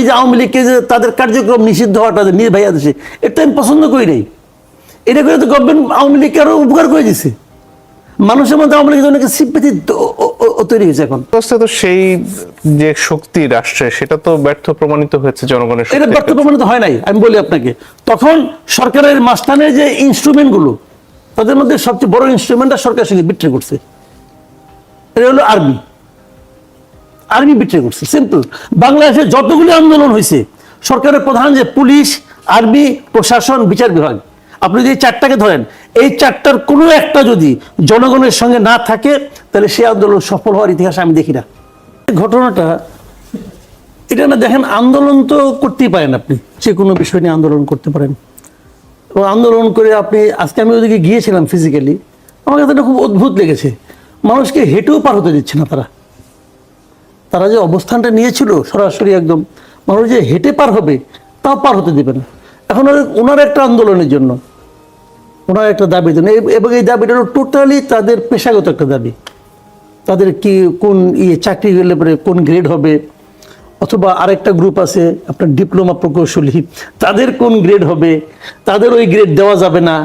আমি যে আওয়ামী লীগকে যে তাদের কার্যক্রম নিষিদ্ধ হওয়াটা নির্বাহী আদেশে এটা আমি পছন্দ করি নাই। এটা করে তো গভর্নমেন্ট আওয়ামী লীগকে আরও উপকার করে দিছে। মানুষের মধ্যে আওয়ামী লীগের অনেক সিম্পেথি তৈরি হয়েছে এখন। তো সেই যে শক্তি রাষ্ট্রে সেটা তো ব্যর্থ প্রমাণিত হয়েছে জনগণের এটা ব্যর্থ প্রমাণিত হয় নাই আমি বলি আপনাকে। তখন সরকারের মাস্তানের যে ইনস্ট্রুমেন্টগুলো তাদের মধ্যে সবচেয়ে বড় ইনস্ট্রুমেন্টটা সরকার সঙ্গে বিট্রে করছে। এটা হলো আর্মি আর্মি বিট্রে করছে সিম্পল বাংলাদেশে যতগুলি আন্দোলন হয়েছে, সরকারের প্রধান যে পুলিশ, আর্মি, প্রশাসন, বিচার বিভাগ, আপনি যদি চারটাকে ধরেন, এই চারটার কোনো একটা যদি জনগণের সঙ্গে না থাকে, তাহলে সেই আন্দোলন সফল হওয়ার ইতিহাস আমি দেখি না। ঘটনাটা, এটা না দেখেন, আন্দোলন তো করতেই পারেন আপনি, যে কোনো বিষয় নিয়ে আন্দোলন করতে পারেন। এবং আন্দোলন করে আপনি, আজকে আমি ওদিকে গিয়েছিলাম ফিজিক্যালি আমার কাছে খুব অদ্ভুত লেগেছে। মানুষকে হেঁটেও পার হতে দিচ্ছে না তারা। তারা যে অবস্থানটা নিয়েছিল সরাসরি একদম মানুষ যে হেঁটে পার হবে, তাও পার হতে দেবে না। এখন ওনার একটা আন্দোলনের জন্য, ওনার একটা দাবির জন্য। এবং এই দাবিটা টোটালি তাদের পেশাগত একটা দাবি। তাদের কি, কোন ইয়ে চাকরি গেলে পরে কোন গ্রেড হবে, অথবা আরেকটা গ্রুপ আছে, আপনার ডিপ্লোমা প্রকৌশলী, তাদের কোন গ্রেড হবে, তাদের ওই গ্রেড দেওয়া যাবে না,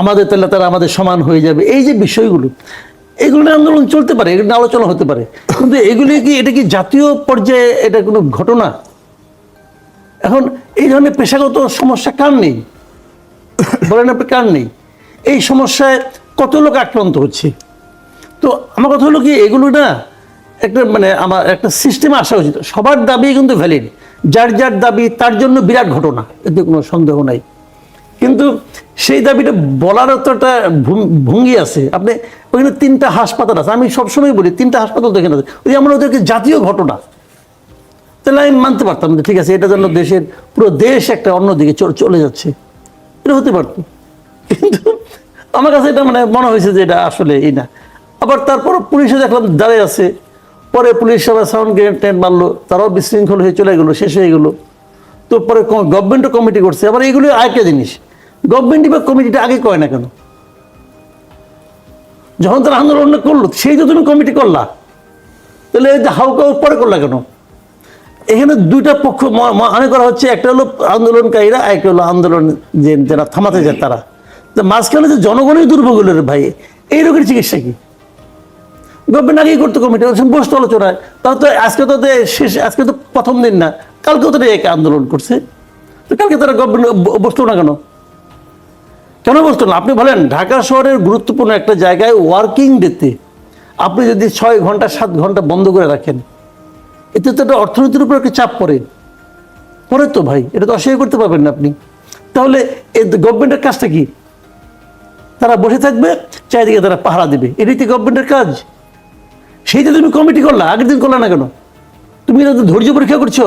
আমাদের তাহলে তারা আমাদের সমান হয়ে যাবে। এই যে বিষয়গুলো এগুলো নিয়ে আন্দোলন চলতে পারে এগুলো আলোচনা হতে পারে। কিন্তু এগুলি কি, এটা কি জাতীয় পর্যায়ে এটা কোনো ঘটনা? এখন এই ধরনের পেশাগত সমস্যা কার নেই? বলেন আপনি কার নেই? এই সমস্যায় কত লোক আক্রান্ত হচ্ছে? তো আমার কথা হলো কি, এগুলো না একটা মানে আমার একটা সিস্টেমে আসা উচিত। সবার দাবি কিন্তু ভ্যালিড যার যার দাবি, তার জন্য বিরাট ঘটনা। এতে কোনো সন্দেহ নাই। কিন্তু সেই দাবিটা বলার তো একটা ভঙ্গি আছে। আপনি ওইখানে তিনটা হাসপাতাল আছে। আমি সবসময় বলি, তিনটা হাসপাতাল দেখে না ওই আমরা ওদেরকে জাতীয় ঘটনা। তাহলে আমি মানতে পারতাম যে ঠিক আছে, এটা জন্য দেশের পুরো দেশ একটা অন্যদিকে চলে যাচ্ছে। এটা হতে পারত। কিন্তু আমার কাছে এটা মানে মনে হয়েছে যে এটা আসলে এই না। আবার তারপর পুলিশে দেখলাম দাঁড়িয়ে আছে। পরে পুলিশ সবাই সাউন্ড গ্রেনেড টেন্ট মারলো। তারাও বিশৃঙ্খল হয়ে চলে গেলো, শেষ হয়ে গেলো। তো পরে গভর্নমেন্টও কমিটি করছে। আবার এইগুলো আরেকটা জিনিস। গভর্নমেন্ট বা কমিটিটা আগে কয় না কেন? যখন তারা আন্দোলন করল, সেই তো তুমি কমিটি করলা। তাহলে এই যে হাউকা পরে করলা কেন? এখানে দুইটা পক্ষ মনে করা হচ্ছে, একটা হলো আন্দোলনকারীরা একটা হলো আন্দোলন যে যারা থামাতে যায় তারা। তো মাঝখানে যে জনগণই দুর্ভোগ ভাই, এই রোগের চিকিৎসা কি? গভর্নমেন্ট আগেই করতো কমিটি বসতো আলোচনায়। তাও তো আজকে তো শেষ, আজকে তো প্রথম দিন না, কালকেও তো এক আন্দোলন করছে। তো কালকে তারা গভর্নমেন্ট বসতো না কেন? কেন বসতো না? আপনি বলেন, ঢাকা শহরের গুরুত্বপূর্ণ একটা জায়গায় ওয়ার্কিং ডেতে আপনি যদি ছয় ঘণ্টা, সাত ঘণ্টা বন্ধ করে রাখেন, এতে তো একটা অর্থনীতির উপর একটা চাপ পড়ে। পড়ে তো ভাই, এটা তো অস্বীকার করতে পারবেন না আপনি। তাহলে গভর্নমেন্টের কাজটা কি? তারা বসে থাকবে, চারিদিকে তারা পাহারা দেবে। এটাই তো গভর্নমেন্টের কাজ। সেইটা তুমি কমিটি করলা, আগের দিন করলা না কেন? তুমি এটা তো ধৈর্য পরীক্ষা করছ।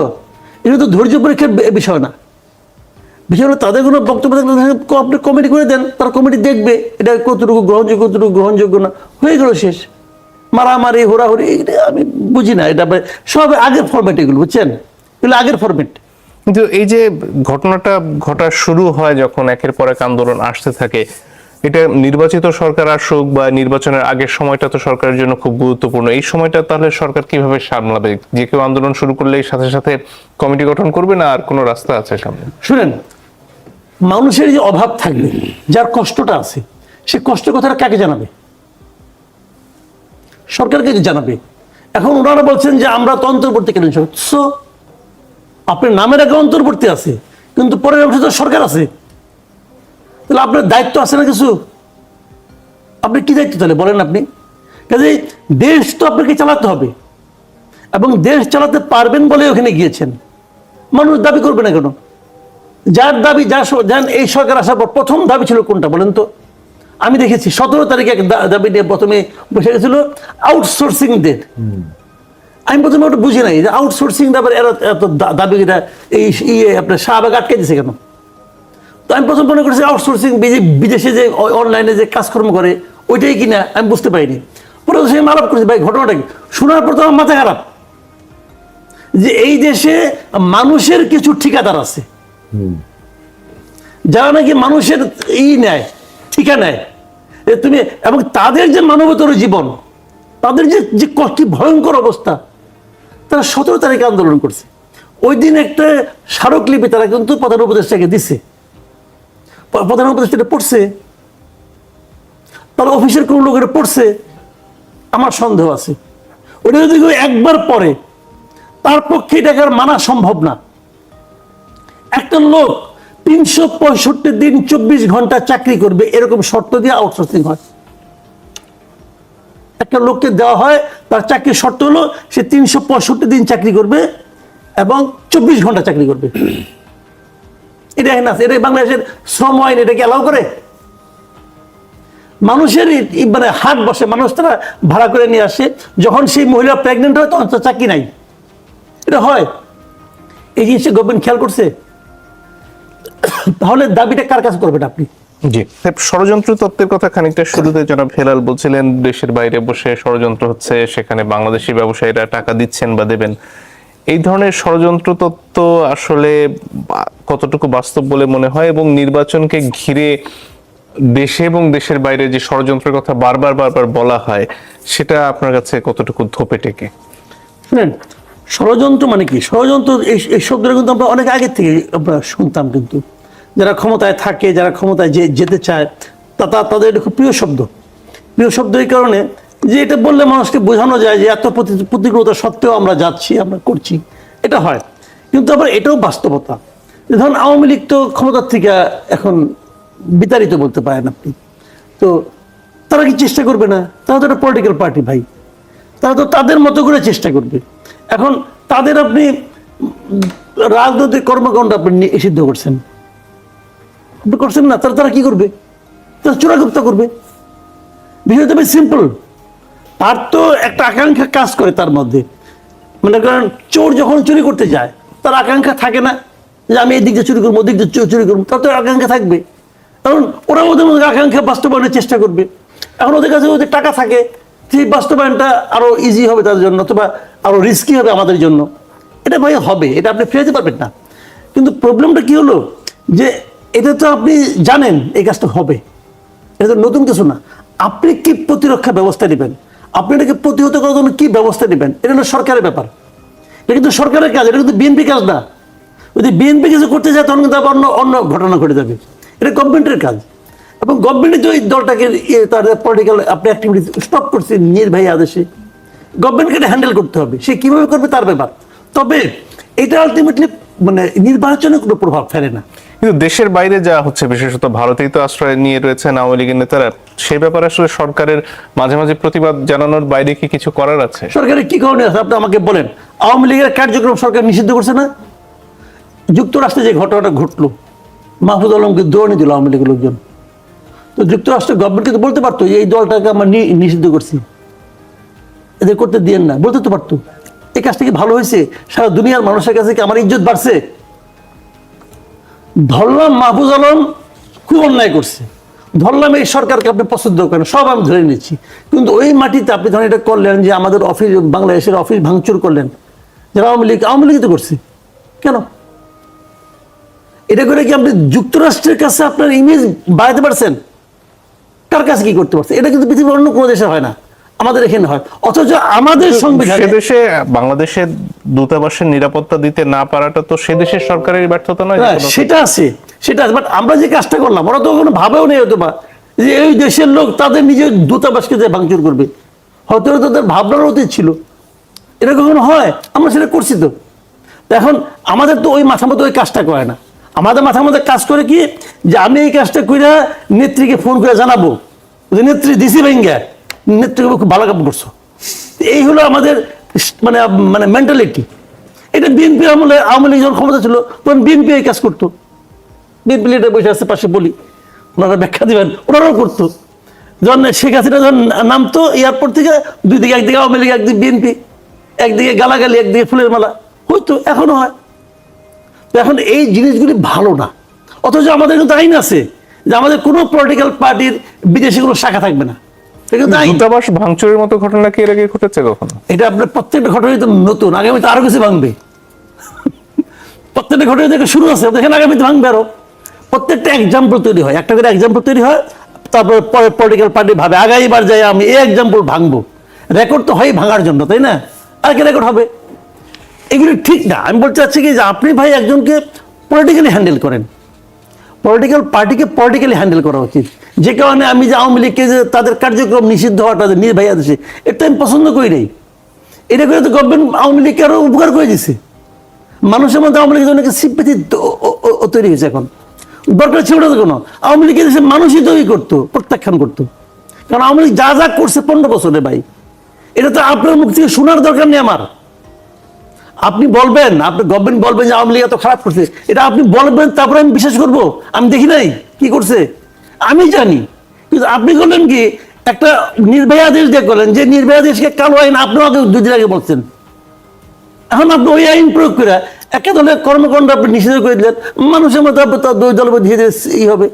এটা তো ধৈর্য পরীক্ষার বিষয় না। বিষয় হলো তাদের কোনো বক্তব্য থাকলে আপনি কমিটি করে দেন তারা কমিটি দেখবে এটা কতটুকু গ্রহণযোগ্য কতটুকু গ্রহণযোগ্য না। হয়ে গেল শেষ। মারামারি হোরাহুরি এটা আমি বুঝি না এটা সব আগের ফরম্যাট এগুলো বুঝছেন? এগুলো আগের ফরম্যাট কিন্তু এই যে ঘটনাটা ঘটা শুরু হয় যখন একের পর এক আন্দোলন আসতে থাকে এটা নির্বাচিত সরকার আসুক বা নির্বাচনের আগের সময়টা তো সরকারের জন্য খুব গুরুত্বপূর্ণ। এই সময়টা তাহলে সরকার কীভাবে সামলাবে? যে কেউ আন্দোলন শুরু করলেই সাথে সাথে কমিটি গঠন করবে না আর কোনো রাস্তা আছে সামনে? শুনেন মানুষের যে অভাব থাকবে, যার কষ্টটা আছে, সে কষ্ট কথাটা কাকে জানাবে? সরকারকে জানাবে? এখন ওনারা বলছেন যে আমরা তো অন্তর্বর্তীকালীন সরকার সো, আপনার নামের আগে অন্তর্বর্তী আছে, কিন্তু পরের অংশে তো সরকার আছে। তাহলে আপনার দায়িত্ব আছে না কিছু? আপনি কি দায়িত্ব তাহলে বলেন আপনি? কাজে দেশ তো আপনাকে চালাতে হবে, এবং দেশ চালাতে পারবেন বলে ওখানে গিয়েছেন। মানুষ দাবি করবে না কেন? যার দাবি যা যার এই সরকার আসার পর প্রথম দাবি ছিল কোনটা বলেন তো? আমি দেখেছি সতেরো তারিখে এক দাবি নিয়ে প্রথমে বসে গেছিল আউটসোর্সিং দের আমি প্রথমে ওটা বুঝি নাই যে আউটসোর্সিং দাবার এত এত দা- দাবিটা এই ইয়ে আপনার শাহবাগ আটকে দিছে কেন? তো আমি প্রথম মনে করেছি আউটসোর্সিং বিদেশে যে অনলাইনে যে কাজকর্ম করে ওইটাই কিনা আমি বুঝতে পারিনি। পরে সে আলাপ করেছি ভাই ঘটনাটা কি? শোনার পর তো আমার মাথা খারাপ। যে এই দেশে মানুষের কিছু ঠিকাদার আছে। যারা নাকি মানুষের ই নেয়, ঠিকা নেয় তুমি, এবং তাদের যে মানবতর জীবন, তাদের যে যে ক- ভয়ঙ্কর অবস্থা, তারা সতেরো তারিখে আন্দোলন করছে। ওই দিন একটা স্মারকলিপি তারা কিন্তু প্রধান উপদেষ্টাকে দিছে। প্রধান উপদেষ্টা পড়ছে, তার অফিসের কোনো লোকের পড়ছে, আমার সন্দেহ আছে। ওটা যদি একবার পড়ে, তার পক্ষে এটাকে আর মানা সম্ভব না। একটা লোক তিনশো পঁয়ষট্টি দিন চব্বিশ ঘণ্টা চাকরি করবে, এরকম শর্ত দিয়ে আউটসোর্সিং হয়। একটা লোককে দেওয়া হয়, তার চাকরির শর্ত হলো সে তিনশো পঁয়ষট্টি দিন চাকরি করবে এবং চব্বিশ ঘণ্টা চাকরি করবে। এটা না এটা বাংলাদেশের শ্রম আইন এটাকে অ্যালাউ করে? মানুষের মানে হাট বসে, মানুষ তারা ভাড়া করে নিয়ে আসে, যখন সেই মহিলা প্রেগনেন্ট হয় তখন চাকরি নাই। এটা হয়। এই জিনিসটা গভর্নমেন্ট খেয়াল করছে? তাহলে দাবিটা কার কাছে করবেন আপনি? জি। ষড়যন্ত্র তত্ত্বের কথা খানিকটা শুরুতে জনাব হেলাল বলছিলেন দেশের বাইরে বসে ষড়যন্ত্র হচ্ছে সেখানে বাংলাদেশি ব্যবসায়ীরা টাকা দিচ্ছেন বা দেবেন। এই ধরনের ষড়যন্ত্র তত্ত্ব আসলে কতটুকু বাস্তব বলে মনে হয় এবং নির্বাচনকে ঘিরে দেশে এবং দেশের বাইরে যে ষড়যন্ত্রের কথা বারবার বারবার বলা হয় সেটা আপনার কাছে কতটুকু ধোপে টেকে? শুনেন ষড়যন্ত্র মানে কি? ষড়যন্ত্র, এই শব্দটা কিন্তু আমরা অনেক আগে থেকে আমরা শুনতাম কিন্তু। যারা ক্ষমতায় থাকে, যারা ক্ষমতায় যে, যেতে চায়, তা তাদের এটা খুব প্রিয় শব্দ। প্রিয় শব্দ এই কারণে যে এটা বললে মানুষকে বোঝানো যায় যে এত প্রতি- প্রতিকূলতা সত্ত্বেও আমরা যাচ্ছি, আমরা করছি। এটা হয়। কিন্তু আবার এটাও বাস্তবতা। ধরুন আওয়ামী লীগ তো ক্ষমতার থেকে এখন বিতাড়িত বলতে পারেন আপনি। তো তারা কি চেষ্টা করবে না? তারা তো একটা পলিটিক্যাল পার্টি ভাই। তারা তো তাদের মতো করে চেষ্টা করবে। এখন তাদের আপনি রাজনৈতিক কর্মকাণ্ড আপনি নিষিদ্ধ করছেন। আপনি করছেন না তারা তারা কি করবে? তারা চোরাগুপ্তা করবে। বিষয়টা বেশ সিম্পল তার তো একটা আকাঙ্ক্ষা কাজ করে তার মধ্যে। মনে করেন, চোর যখন চুরি করতে যায়, তার আকাঙ্ক্ষা থাকে না যে আমি এই দিক দিয়ে চুরি করব, ওদিক দিয়ে চুরি করব, তার তো আকাঙ্ক্ষা থাকবে। কারণ ওরা ওদের মধ্যে আকাঙ্ক্ষা বাস্তবায়নের চেষ্টা করবে। এখন ওদের কাছে ওদের টাকা থাকে সেই বাস্তবায়নটা আরও ইজি হবে তাদের জন্য, অথবা আরও রিস্কি হবে আমাদের জন্য, এটা ভাই হবে, এটা আপনি ফেরাতে পারবেন না। কিন্তু প্রবলেমটা কি হলো? যে এটা তো আপনি জানেন এই কাজটা হবে। এটা তো নতুন কিছু না। আপনি কি প্রতিরক্ষা ব্যবস্থা নেবেন? আপনি এটাকে প্রতিহত করার জন্য কি ব্যবস্থা নেবেন? এটা হলো সরকারের ব্যাপার। এটা কিন্তু সরকারের কাজ, এটা কিন্তু বিএনপি কাজ না। যদি বিএনপি কিছু করতে যায়, তখন কিন্তু আবার অন্য অন্য ঘটনা ঘটে যাবে। এটা গভর্নমেন্টের কাজ। এবং গভর্নমেন্ট যে ওই দলটাকে ইয়ে তার পলিটিক্যাল আপনি অ্যাক্টিভিটি স্টপ করছে নির্বাহী আদেশে গভর্নমেন্টকে এটা হ্যান্ডেল করতে হবে। সে কীভাবে করবে তার ব্যাপার। তবে এটা আলটিমেটলি মানে নির্বাচনে কোনো প্রভাব ফেলে না। কিন্তু দেশের বাইরে যা হচ্ছে বিশেষত ভারতেই তো আশ্রয় নিয়ে রয়েছেন আওয়ামী লীগের নেতারা সেই ব্যাপারে আসলে সরকারের মাঝে মাঝে প্রতিবাদ জানানোর বাইরে কি কিছু করার আছে? সরকারের কি করণীয় আছে? আপনি আমাকে বলেন। আওয়ামী লীগের কার্যক্রম সরকার নিষিদ্ধ করছে না? যুক্তরাষ্ট্রে যে ঘটনাটা ঘটলো মাহফুজ আলমকে দৌড়নি দিল আওয়ামী লীগের লোকজন। তো যুক্তরাষ্ট্র গভর্নমেন্টকে তো বলতে পারতো, এই দলটাকে আমরা নিষিদ্ধ করছি। এদের করতে দিয়েন না। বলতে তো পারতো। এই কাজটা কি ভালো হয়েছে? সারা দুনিয়ার মানুষের কাছে কি আমার ইজ্জত বাড়ছে? ধরলাম মাহফুজ আলম খুব অন্যায় করছে। ধরলাম এই সরকারকে আপনি পছন্দ করেন, সব আমি ধরে নিচ্ছি কিন্তু ওই মাটিতে আপনি ধরেন এটা করলেন যে আমাদের অফিস, বাংলাদেশের অফিস ভাঙচুর করলেন। যারা আওয়ামী লীগ আওয়ামী লীগ তো করছে। কেন? এটা করে কি আপনি যুক্তরাষ্ট্রের কাছে আপনার ইমেজ বাড়াতে পারছেন? কার কাছে কি করতে পারছে? এটা কিন্তু পৃথিবীর অন্য কোনো দেশে হয় না। আমাদের এখানে হয়। অথচ আমাদের সংবিধানে দেশে বাংলাদেশের দূতাবাসের নিরাপত্তা দিতে না পারাটা তো সে দেশের সরকারের ব্যর্থতা নয় হ্যাঁ, সেটা আছে সেটা আছে বাট আমরা যে কাজটা করলাম ওরা তো কোনো ভাবেও নেই হয়তো বা যে এই দেশের লোক তাদের নিজের দূতাবাসকে যে ভাঙচুর করবে। হয়তো তাদের ভাবনার অতীত ছিল। এটা কখনো হয়? আমরা সেটা করছি তো। তো এখন আমাদের তো ওই মাথা মতো ওই কাজটা করে না। আমাদের মাথার মধ্যে কাজ করে কি? যে আমি এই কাজটা কইরা নেত্রীকে ফোন করে জানাব। যে নেত্রী, দিছি ভেঙ্গা। নেত্রীকে খুব ভালো কাম করছ। এই হলো আমাদের মানে মানে মেন্টালিটি এটা বিএনপি আমলে, আওয়ামী লীগ যখন ক্ষমতা ছিল, তখন বিএনপি এই কাজ করতো। বিএনপি লিডার বসে আছে, পাশে বলি। ওনারা ব্যাখ্যা দিবেন, ওনারাও করতো। যখন শেখ হাসিনা যখন নামতো, এয়ারপোর্ট থেকে দুই দিকে, একদিকে আওয়ামী লীগ, একদিকে বিএনপি একদিকে গালাগালি, একদিকে ফুলের মালা। হয়তো এখনও হয়। এখন এই জিনিসগুলি ভালো না। অথচ আমাদের কিন্তু আইন আছে যে আমাদের কোনো পলিটিক্যাল পার্টির বিদেশি কোনো শাখা থাকবে না। দূতাবাস ভাঙচুরের মতো ঘটনা কি এর আগে ঘটেছে কখনো? এটা আপনার প্রত্যেকটা ঘটনাই তো নতুন আগামীতে আরও কিছু ভাঙবে। প্রত্যেকটা ঘটনা থেকে শুরু আছে দেখেন আগামীতে ভাঙবে আরও। প্রত্যেকটা এক্সাম্পল তৈরি হয় একটা করে এক্সাম্পল তৈরি হয় তারপরে পরে পলিটিক্যাল পার্টি ভাবে আগামীবার যাই আমি এই এক্সাম্পল ভাঙবো। রেকর্ড তো হয় ভাঙার জন্য তাই না? আর কি রেকর্ড হবে? এগুলো ঠিক না। আমি বলতে চাচ্ছি কি যে আপনি ভাই একজনকে পলিটিক্যালি হ্যান্ডেল করেন। পলিটিক্যাল পার্টিকে পলিটিক্যালি হ্যান্ডেল করা উচিত। যে কারণে আমি যে আওয়ামী লীগকে যে তাদের কার্যক্রম নিষিদ্ধ হওয়াটা যে নির্বাহী আদেশে এটা আমি পছন্দ করি নাই। এটা করে তো গভর্নমেন্ট আওয়ামী লীগকে আরও উপকার করে দিছে। মানুষের মধ্যে আওয়ামী লীগের অনেক সিম্পেথি তৈরি হয়েছে এখন। দরকার ছিল না কোনো। আওয়ামী লীগের দেশে মানুষই তৈরি করতো, প্রত্যাখ্যান করতো। কারণ আওয়ামী লীগ যা যা করছে পনেরো বছরে ভাই, এটা তো আপনার মুখ থেকে শোনার দরকার নেই আমার। আপনি বলবেন, আপনি গভর্নমেন্ট বলবেন যে আওয়ামী লীগ এত খারাপ করছে। এটা আপনি বলবেন, তারপরে আমি বিশ্বাস করব। আমি দেখি নাই কি করছে। আমি জানি। কিন্তু আপনি করলেন কি, একটা নির্ভয় আদেশ দিয়ে করলেন, যে নির্ভয় আদেশকে কালো আইন আপনিও আগে দুদিন আগে বলছেন। এখন আপনি ওই আইন প্রয়োগ করে একে দলের কর্মকাণ্ড আপনি নিষেধ করে দিলেন। মানুষের আপনি তার দুই মধ্যে ধীরে ধীরে হবে।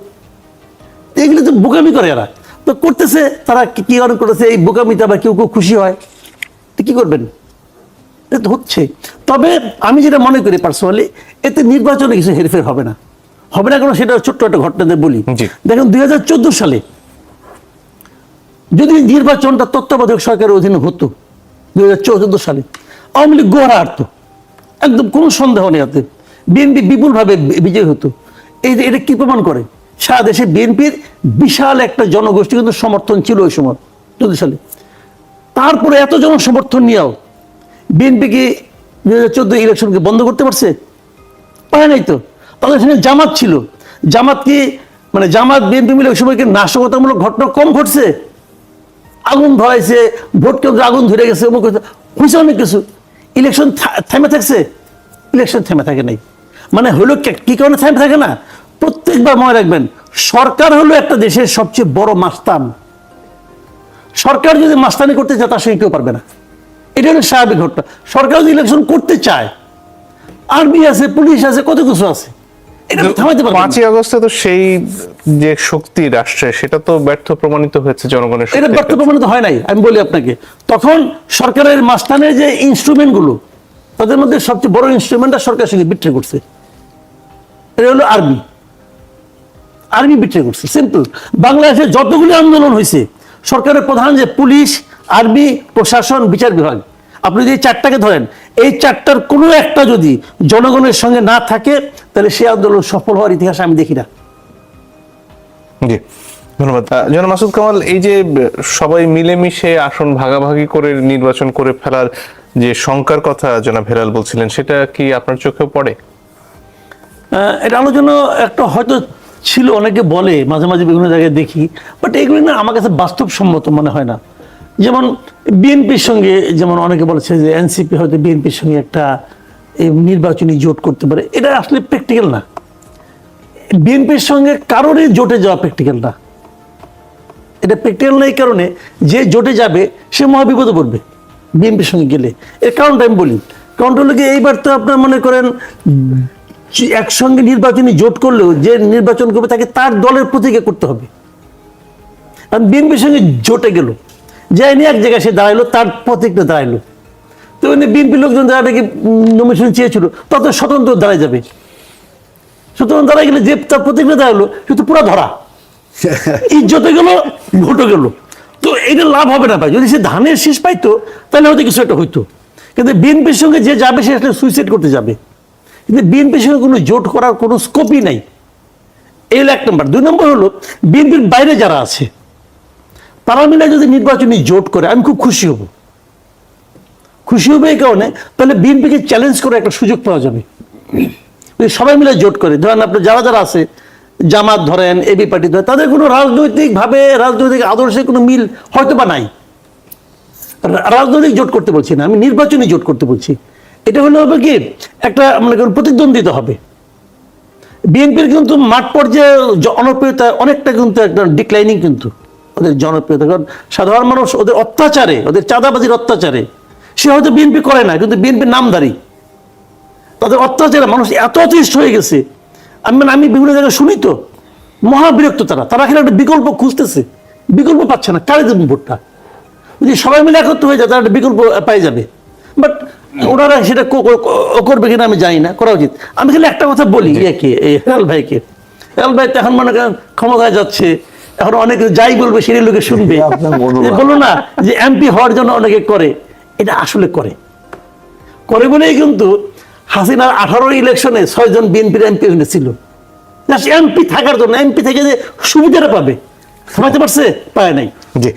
এগুলো তো বোকামি করে এরা। তো করতেছে, তারা কি কারণ করতেছে? এই বোকামিতে আবার কেউ কেউ খুশি হয়। তো কি করবেন? এটা হচ্ছে। তবে আমি যেটা মনে করি পার্সোনালি এতে নির্বাচনে কিছু হেরফের হবে না। হবে না কেন সেটা ছোট্ট একটা ঘটনাতে বলি। দেখুন দুই হাজার চোদ্দ সালে যদি নির্বাচনটা তত্ত্বাবধায়ক সরকারের অধীনে হতো দুই হাজার চৌদ্দ সালে আওয়ামী লীগ গোহরা হারতো। একদম কোনো সন্দেহ নেই হাতে বিএনপি বিপুলভাবে বিজয়ী হতো। এই যে এটা কি প্রমাণ করে? সারা দেশে বিএনপির বিশাল একটা জনগোষ্ঠী কিন্তু সমর্থন ছিল ওই সময় চোদ্দ সালে। তারপরে এত জনসমর্থন নিয়েও বিএনপি কি দুই হাজার চোদ্দ ইলেকশনকে বন্ধ করতে পারছে? পারে নাই তো। তাদের সঙ্গে জামাত ছিল। জামাত কি মানে জামাত বিএনপি মিলে ওই সময় কি নাশকতামূলক ঘটনা কম ঘটছে? আগুন ধরাইছে, ভোট কেন্দ্রে আগুন ধরে গেছে, অমুক হয়েছে। অনেক কিছু। ইলেকশন থেমে থাকছে? ইলেকশন থেমে থাকে নাই। মানে হলো কি কারণে থেমে থাকে না? প্রত্যেকবার মনে রাখবেন, সরকার হলো একটা দেশের সবচেয়ে বড় মাস্তান। সরকার যদি মাস্তানি করতে চায়, তার সঙ্গে কেউ পারবে না। এটা হলো স্বাভাবিক ঘটনা। সরকার যদি ইলেকশন করতে চায় আর্মি আছে পুলিশ আছে কত কিছু আছে এটা থামাইতে পারবে পাঁচই আগস্টে তো সেই যে শক্তি রাষ্ট্রে সেটা তো ব্যর্থ প্রমাণিত হয়েছে জনগণের এটা ব্যর্থ প্রমাণিত হয় নাই আমি বলি আপনাকে। তখন সরকারের মাস্তানের যে ইনস্ট্রুমেন্টগুলো তাদের মধ্যে সবচেয়ে বড় ইনস্ট্রুমেন্টটা সরকার সঙ্গে বিট্রে করছে। এটা হলো আর্মি আর্মি বিট্রে করছে সিম্পল বাংলাদেশে যতগুলি আন্দোলন হয়েছে সরকারের প্রধান যে পুলিশ আর্মি প্রশাসন বিচার বিভাগ আপনি যদি চারটাকে ধরেন এই চারটার কোনো একটা যদি জনগণের সঙ্গে না থাকে তাহলে সে আন্দোলন সফল হওয়ার ইতিহাস আমি দেখি না। জি ধন্যবাদ। মাসুদ কামাল এই যে সবাই মিলেমিশে আসন ভাগাভাগি করে নির্বাচন করে ফেলার যে শঙ্কার কথা জনাব হেলাল বলছিলেন সেটা কি আপনার চোখে পড়ে? এটা আলোচনা একটা হয়তো ছিল অনেকে বলে মাঝে মাঝে বিভিন্ন জায়গায় দেখি বাট এগুলি না আমার কাছে বাস্তবসম্মত মনে হয় না। যেমন বিএনপির সঙ্গে, যেমন অনেকে বলেছে যে এনসিপি হয়তো বিএনপির সঙ্গে একটা নির্বাচনী জোট করতে পারে। এটা আসলে প্র্যাকটিক্যাল না। বিএনপির সঙ্গে কারোরই জোটে যাওয়া প্র্যাকটিক্যাল না। এটা প্র্যাকটিক্যাল না এই কারণে যে জোটে যাবে, সে মহাবিপদে পড়বে বিএনপির সঙ্গে গেলে। এর কারণটা আমি বলি, কারণটা হলো কি এইবার তো আপনার মনে করেন, একসঙ্গে নির্বাচনী জোট করলেও যে নির্বাচন করবে তাকে তার দলের প্রতিজ্ঞা করতে হবে। কারণ বিএনপির সঙ্গে জোটে গেল। যায়নি এক জায়গায় সে দাঁড়াইলো তার প্রতিজ্ঞা দাঁড়াইলো। তো বিএনপির লোকজন যারা নাকি নমিনেশন চেয়েছিল তত স্বতন্ত্র দাঁড়ায় যাবে। সুতরাং দাঁড়ায় গেলে যে তার প্রতিজ্ঞা দাঁড়াল সে তো পুরো ধরা। ইজ্জতে গেল ভোটও গেল। তো এটা লাভ হবে না ভাই। যদি সে ধানের শীষ পাইতো তাহলে হয়তো কিছু একটা হইতো। কিন্তু বিএনপির সঙ্গে যে যাবে সে আসলে সুইসাইড করতে যাবে। কিন্তু বিএনপির সঙ্গে কোনো জোট করার কোনো স্কোপই নাই। এই হলো এক নম্বর। দুই নম্বর হলো বিএনপির বাইরে যারা আছে তারা মিলে যদি নির্বাচনী জোট করে, আমি খুব খুশি হব। খুশি হবে এই কারণে, তাহলে বিএনপিকে চ্যালেঞ্জ করে একটা সুযোগ পাওয়া যাবে। সবাই মিলে জোট করে, ধরেন আপনার যারা যারা আছে, জামাত ধরেন এবি পার্টি ধরেন, তাদের কোনো রাজনৈতিক ভাবে রাজনৈতিক আদর্শে কোনো মিল হয়তো বা নাই। রাজনৈতিক জোট করতে বলছি না, আমি নির্বাচনী জোট করতে বলছি। এটা হলে হবে কি, একটা মনে করুন প্রতিদ্বন্দ্বিতা হবে। বিএনপির কিন্তু মাঠ পর্যায়ে জনপ্রিয়তা অনেকটা কিন্তু একটা ডিক্লাইনিং কিন্তু। ওদের জনপ্রিয়তা কারণ সাধারণ মানুষ ওদের অত্যাচারে ওদের চাঁদাবাজির অত্যাচারে সে হয়তো বিএনপি করে না কিন্তু বিএনপির নামদারি তাদের অত্যাচারে মানুষ এত অতিষ্ঠ হয়ে গেছে। আমি মানে আমি বিভিন্ন জায়গায় শুনি তো মহা বিরক্ত তারা। তারা এখানে একটা বিকল্প খুঁজতেছে। বিকল্প পাচ্ছে না কারে দেবেন ভোটটা? যদি সবাই মিলে একত্র হয়ে যায় তারা একটা বিকল্প পাই যাবে। বাট ওনারা সেটা করবে কিনা আমি জানি না করা উচিত। আমি খালি একটা কথা বলি ইয়েকে এই হেলাল ভাইকে। হেলাল ভাই তো এখন মনে করেন ক্ষমতায় যাচ্ছে। এখন অনেকে যাই বলবে সেই লোকে শুনবে। বলল না যে এমপি হওয়ার জন্য অনেকে করে। এটা আসলে করে। করে বলেই কিন্তু হাসিনার আঠারো ইলেকশনে ছয়জন বিএনপির এমপি ছিল। এমপি থাকার জন্য এমপি থেকে যে সুবিধাটা পাবে সমাজতে পারছে? পায় নাই। জি।